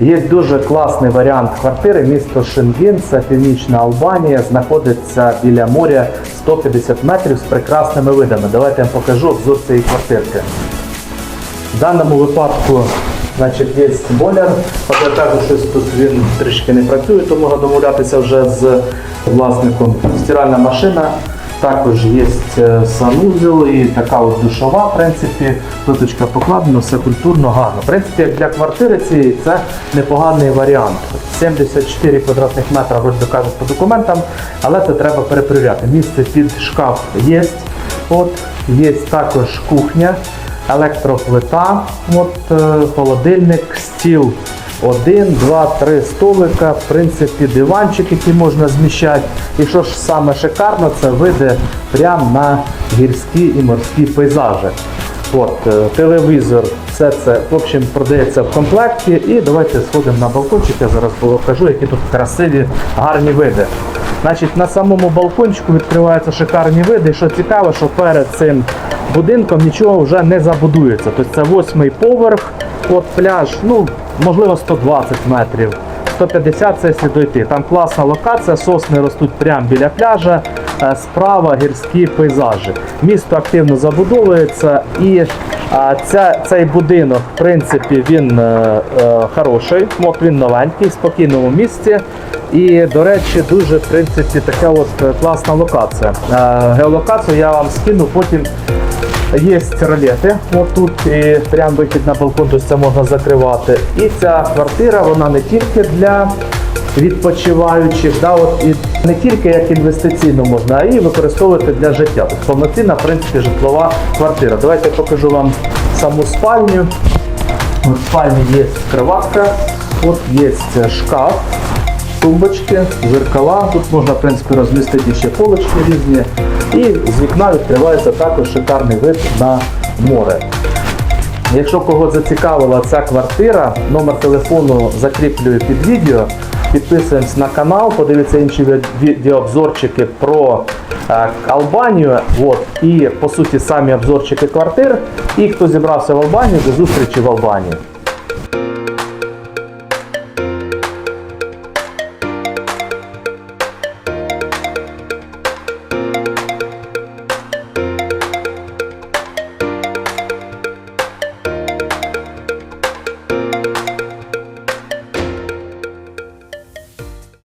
Є дуже класний варіант квартири. Місто Шенген, це північна Албанія, знаходиться біля моря 150 метрів з прекрасними видами. Давайте я покажу обзор цієї квартирки. В даному випадку значить, є бойлер. От я кажу, що тут він трішки не працює, то можна домовлятися вже з власником. Стиральна машина. Також є е, санузел і така от душова, в принципі, плиточка покладена, все культурно, гарно. В принципі, як для квартири цієї це непоганий варіант. 74 квадратних метра, вроді кажуть, по документам, але це треба перепровіряти. Місце під шкаф є. От, є також кухня електроплита, от, е, холодильник, стіл. Один, два, три столика, в принципі, диванчик, який можна зміщати. І що ж саме шикарно, це види прямо на гірські і морські пейзажі. От, е, телевізор, все це в общем, продається в комплекті. І давайте сходимо на балкончик, я зараз покажу, які тут красиві, гарні види. Значить, на самому балкончику відкриваються шикарні види. І що цікаво, що перед цим будинком нічого вже не забудується. Тобто це восьмий поверх, от пляж, ну можливо 120 метрів. 150 це якщо дойти. Там класна локація, сосни ростуть прямо біля пляжа, е, справа гірські пейзажі. Місто активно забудовується і а, ця, цей будинок, в принципі, він е, е, хороший, от він новенький, в спокійному місці. І, до речі, дуже в принципі така от е, класна локація. Е, геолокацію я вам скину потім. Є ролети, отут і прям вихід на балкон, тобто це можна закривати. І ця квартира, вона не тільки для відпочиваючих, да, от, і не тільки як інвестиційну можна, а і використовувати для життя. Тобто повноцінна, в принципі, житлова квартира. Давайте я покажу вам саму спальню. В спальні є кроватка, от є шкаф, тумбочки, зеркала. Тут можна, в принципі, розмістити ще полочки різні. І з вікна відкривається також шикарний вид на море. Якщо кого зацікавила ця квартира, номер телефону закріплюю під відео. Підписуємось на канал, подивіться інші відеообзорчики про е, Албанію. От, і по суті самі обзорчики квартир. І хто зібрався в Албанію, до зустрічі в Албанії.